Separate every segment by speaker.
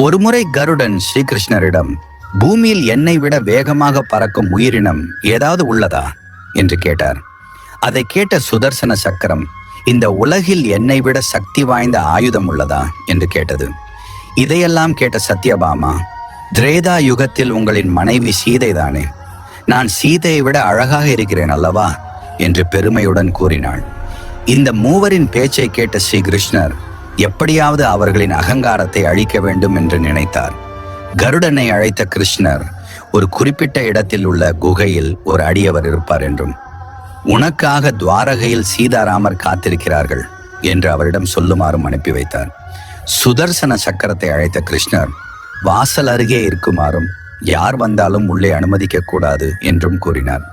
Speaker 1: ஒருமுறை கருடன் ஸ்ரீகிருஷ்ணரிடம் பூமியில் என்னை விட வேகமாக பறக்கும் உயிரினம் ஏதாவது உள்ளதா? என்று கேட்டார். அதை கேட்ட சுதர்சன சக்கரம் இந்த உலகில் என்னை விட சக்தி வாய்ந்த ஆயுதம் உள்ளதா? என்று கேட்டது. இதையெல்லாம் கேட்ட சத்யபாமா திரேதா யுகத்தில் உங்களின் மனைவி சீதை தானே. நான் சீதையை விட அழகாக இருக்கிறேன் அல்லவா? என்று பெருமையுடன் கூறினாள். இந்த மூவரின் பேச்சை கேட்ட ஸ்ரீ கிருஷ்ணர் எப்படியாவது அவர்களின் அகங்காரத்தை அழிக்க வேண்டும் என்று நினைத்தார். கருடனை அழைத்த கிருஷ்ணர் ஒரு குறிப்பிட்ட இடத்தில் உள்ள குகையில் ஒரு அடியவர் இருப்பார் என்றும் உனக்காக துவாரகையில் சீதாராமர் காத்திருக்கிறார்கள் என்று அவரிடம் சொல்லுமாறும் அனுப்பி வைத்தார். சுதர்சன சக்கரத்தை அழைத்த கிருஷ்ணர் வாசல் அருகே இருக்குமாறும் யார் வந்தாலும் உள்ளே அனுமதிக்க கூடாது என்றும் கூறினார்.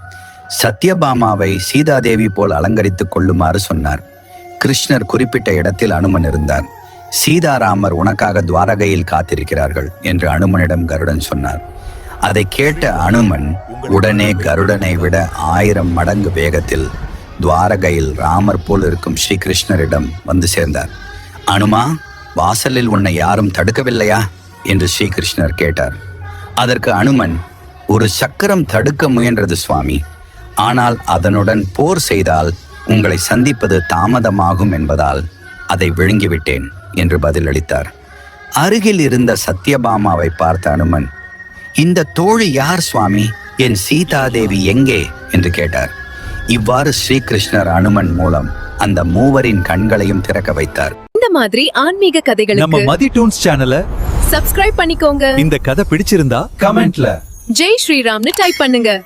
Speaker 1: சத்யபாமாவை சீதாதேவி போல் அலங்கரித்துக் கொள்ளுமாறு சொன்னார். கிருஷ்ணர் குறிப்பிட்ட இடத்தில் அனுமன் இருந்தார் சீதாராமர் உனக்காக துவாரகையில் காத்திருக்கிறார்கள் என்று அனுமனிடம் கருடன் சொன்னார். அதை கேட்ட அனுமன் உடனே கருடனை விட ஆயிரம் மடங்கு வேகத்தில் துவாரகையில் ராமர் போல் இருக்கும் ஸ்ரீகிருஷ்ணரிடம் வந்து சேர்ந்தார். அனுமா வாசலில் உன்னை யாரும் தடுக்கவில்லையா? என்று ஸ்ரீகிருஷ்ணர் கேட்டார். அதற்கு அனுமன் ஒரு சக்கரம் தடுக்க முயன்றது சுவாமி. ஆனால் அதனுடன் போர் செய்தால் உங்களை சந்திப்பது தாமதமாகும் என்பதால் அதை விழுங்கிவிட்டேன் என்று பதிலளித்தார். அருகில் இருந்த சத்யபாமாவை பார்த்த அனுமன் இந்த தோழி யார் சுவாமி? என் சீதாதேவி எங்கே? என்று கேட்டார். இவ்வாறு ஸ்ரீகிருஷ்ணர் அனுமன் மூலம் அந்த மூவரின் கண்களையும் திறக்க வைத்தார்.
Speaker 2: இந்த மாதிரி ஆன்மீக
Speaker 3: நம்ம
Speaker 2: கதைகளுக்கு
Speaker 3: மதி டூன்ஸ் சேனலை
Speaker 2: சப்ஸ்கிரைப் பண்ணிக்கோங்க.
Speaker 3: இந்த கதை பிடிச்சிருந்தா கமெண்ட்ல.
Speaker 2: ஜெய் ஸ்ரீராம்னு டைப் பண்ணுங்க.